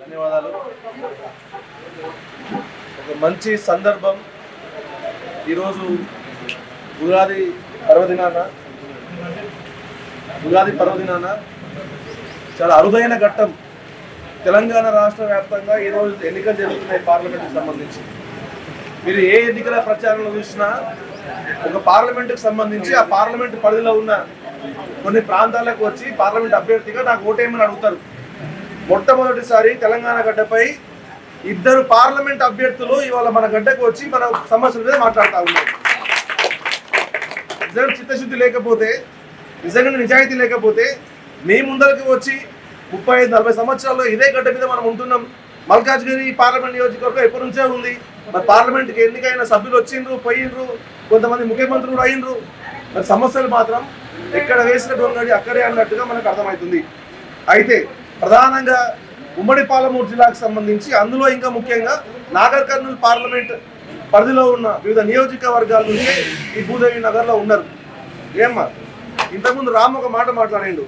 ధన్యవాదాలు. ఒక మంచి సందర్భం ఈరోజు ఉగాది పర్వదినాన. ఉగాది పర్వదినాన చాలా అరుదైన ఘట్టం. తెలంగాణ రాష్ట్ర వ్యాప్తంగా ఈరోజు ఎన్నికలు జరుగుతున్నాయి పార్లమెంట్కి సంబంధించి. మీరు ఏ ఎన్నికల ప్రచారంలో చూసినా ఒక పార్లమెంటుకు సంబంధించి ఆ పార్లమెంట్ పరిధిలో ఉన్న కొన్ని ప్రాంతాలకు వచ్చి పార్లమెంట్ అభ్యర్థిగా నాకు ఓటేయమని అడుగుతారు. మొట్టమొదటిసారి తెలంగాణ గడ్డపై ఇద్దరు పార్లమెంట్ అభ్యర్థులు ఇవాళ మన గడ్డకు వచ్చి మన సమస్యల మీద మాట్లాడుతూ ఉన్నారు. నిజంగా చిత్తశుద్ధి లేకపోతే నిజంగా నిజాయితీ లేకపోతే మీ ముందరికి వచ్చి ముప్పై ఐదు నలభై సంవత్సరాల్లో ఇదే గడ్డ మీద మనం ఉంటున్నాం. మల్కాజ్గిరి పార్లమెంట్ నియోజకవర్గం ఎప్పటి నుంచే ఉంది. మరి పార్లమెంట్కి ఎన్నికైన సభ్యులు వచ్చిండ్రు పోయిండ్రు కొంతమంది ముఖ్యమంత్రులు అయినరు మరి సమస్యలు మాత్రం ఎక్కడ వేసిన దొంగడి అక్కడే అన్నట్టుగా మనకు అర్థమవుతుంది. అయితే ప్రధానంగా ఉమ్మడి పాలమూరు జిల్లాకు సంబంధించి అందులో ఇంకా ముఖ్యంగా నాగర్ కర్నూలు పార్లమెంట్ పరిధిలో ఉన్న వివిధ నియోజకవర్గాల నుంచి ఈ భూదేవి నగర్లో ఉన్నారు. ఏమ్మా ఇంతకుముందు రామ్ ఒక మాట మాట్లాడిండు.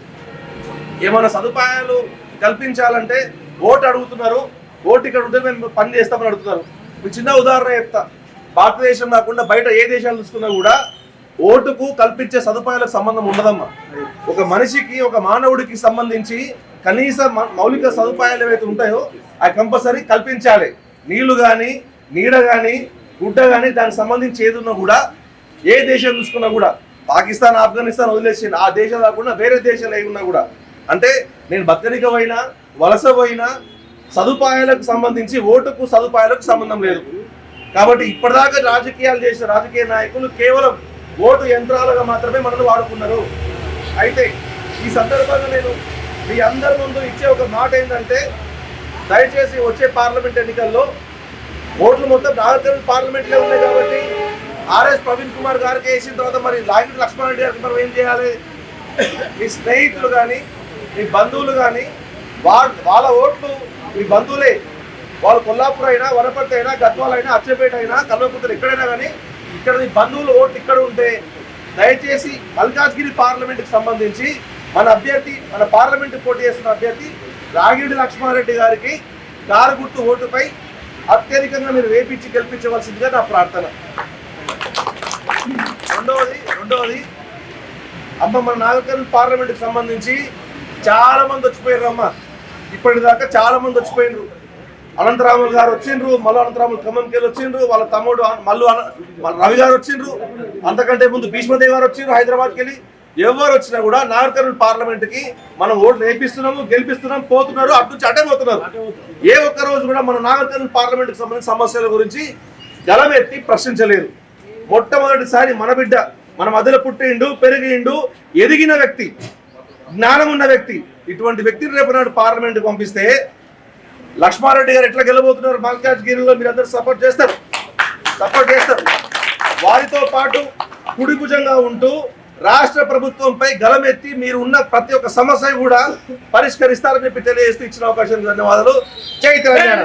ఏమైనా సదుపాయాలు కల్పించాలంటే ఓటు అడుగుతున్నారు ఓటు ఇక్కడ ఉంటే మేము పని చేస్తామని అడుగుతున్నారు. మీకు చిన్న ఉదాహరణ చెప్తా. భారతదేశం కాకుండా బయట ఏ దేశాలు చూసుకున్నా కూడా ఓటుకు కల్పించే సదుపాయాలకు సంబంధం ఉండదమ్మా. ఒక మనిషికి ఒక మానవుడికి సంబంధించి కనీస మ- మౌలిక సదుపాయాలు ఏవైతే ఉంటాయో అవి కంపల్సరీ కల్పించాలి. నీళ్ళు కానీ నీడ కానీ గుడ్డ కానీ దానికి సంబంధించి ఏది కూడా ఏ దేశం చూసుకున్నా కూడా పాకిస్తాన్ ఆఫ్ఘనిస్తాన్ వదిలేసింది. ఆ దేశం కాకుండా వేరే దేశాలు ఏమి ఉన్నా కూడా. అంటే నేను బతకనిక పోయినా వలస పోయినా సదుపాయాలకు సంబంధించి ఓటుకు సదుపాయాలకు సంబంధం లేదు. కాబట్టి ఇప్పటిదాకా రాజకీయాలు చేసిన రాజకీయ నాయకులు కేవలం ఓటు యంత్రాలుగా మాత్రమే మనల్ని వాడుకున్నారు. అయితే ఈ సందర్భంగా నేను మీ అందరి ముందు ఇచ్చే ఒక మాట ఏంటంటే దయచేసి వచ్చే పార్లమెంట్ ఎన్నికల్లో ఓట్లు మొత్తం నాగరికలు పార్లమెంట్లో ఉన్నాయి కాబట్టి ఆర్ఎస్ ప్రవీణ్ కుమార్ గారికి వేసిన తర్వాత మరి లాగిరి లక్ష్మణ్ రెడ్డి గారికి మనం ఏం చేయాలి? మీ స్నేహితులు కానీ మీ బంధువులు కానీ వాళ్ళ వాళ్ళ ఓట్లు మీ బంధువులే. వాళ్ళు కొల్లాపూర్ అయినా వనపర్తి అయినా గద్వాల అయినా అచ్చపేట అయినా కల్వకుతురు ఎక్కడైనా కానీ ఇక్కడ మీ బంధువులు ఓట్లు ఇక్కడ ఉంటే దయచేసి మల్కాజ్గిరి పార్లమెంట్కి సంబంధించి మన అభ్యర్థి మన పార్లమెంట్ పోటీ చేస్తున్న అభ్యర్థి రాగిడి లక్ష్మారెడ్డి గారికి కారు గుర్తు ఓటుపై అత్యధికంగా మీరు వేపించి గెలిపించవలసిందిగా నా ప్రార్థన. రెండవది రెండవది అమ్మ మన నాగకర్ణ పార్లమెంట్కి సంబంధించి చాలా మంది వచ్చిపోయారు అమ్మ. ఇప్పటిదాకా చాలా మంది వచ్చిపోయినారు అనంతరాములు గారు వచ్చిండ్రు మల్లు అనంతరాములు ఖమ్మంకి వచ్చిండ్రు వాళ్ళ తమ్ముడు మల్లు అన- రవి గారు వచ్చిండ్రు. అంతకంటే ముందు భీష్మదేవి గారు వచ్చిండ్రు హైదరాబాద్కి వెళ్ళి. ఎవరు వచ్చినా కూడా నాగర్కర్నూలు పార్లమెంట్కి మనం ఓట్లు వేపిస్తున్నాము గెలిపిస్తున్నాం పోతున్నారు అటు నుంచి అటే పోతున్నారు. ఏ ఒక్క రోజు కూడా మన నాగర్కర్నూలు పార్లమెంట్కి సంబంధించిన సమస్యల గురించి గలమెత్తి ప్రశ్నించలేదు. మొట్టమొదటిసారి మన బిడ్డ మన మధ్యలో పుట్టిండు పెరిగిండు ఎదిగిన వ్యక్తి జ్ఞానం ఉన్న వ్యక్తి ఇటువంటి వ్యక్తిని రేపు నాడు పార్లమెంట్ పంపిస్తే లక్ష్మారెడ్డి గారు ఎట్లా గెలబోతున్నారు? మల్కాజ్గిరిలో మీరు అందరూ సపోర్ట్ చేస్తారు. సపోర్ట్ చేస్తారు. వారితో పాటు కుడి భుజంగా ఉంటూ రాష్ట్ర ప్రభుత్వంపై గలమెత్తి మీరు ఉన్న ప్రతి ఒక్క సమస్య కూడా పరిష్కరిస్తారని చెప్పి తెలియజేస్తూ ఇచ్చిన అవకాశం ధన్యవాదాలు. జై తెలంగాణ.